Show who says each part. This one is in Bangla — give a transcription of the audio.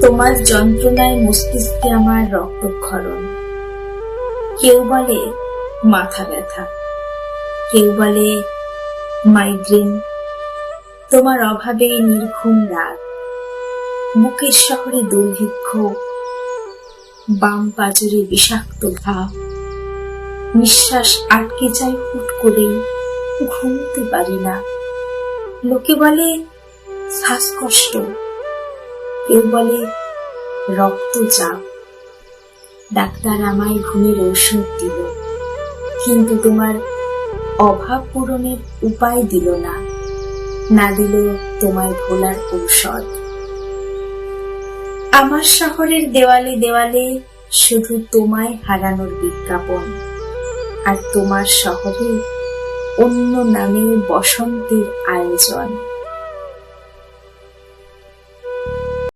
Speaker 1: তোমার যন্ত্রণায় মস্তিষ্কে আমার রক্তক্ষরণ। কেউ বলে মাথা ব্যথা। কেউ বলে মাইগ্রেন। তোমার অভাবে নির্ঘুম রাত। বুকের শহরে দুর্ভিক্ষ। বাম পাজরে বিষাক্ত ভাব। নিঃশ্বাস আটকে যায় হুট করে ঘুমতে পারি না। লোকে বলে শ্বাসকষ্ট। কেউ বলে রক্তচাপ ডাক্তার আমায় ঘুমের ঔষধ দিল, কিন্তু তোমার অভাব পূরণের উপায় দিল না না দিল তোমার ভোলার ঔষধ। আমার শহরের দেওয়ালে দেওয়ালে শুধু তোমায় হারানোর বিজ্ঞাপন, আর তোমার শহরে অন্য নামে বসন্তের আয়োজন।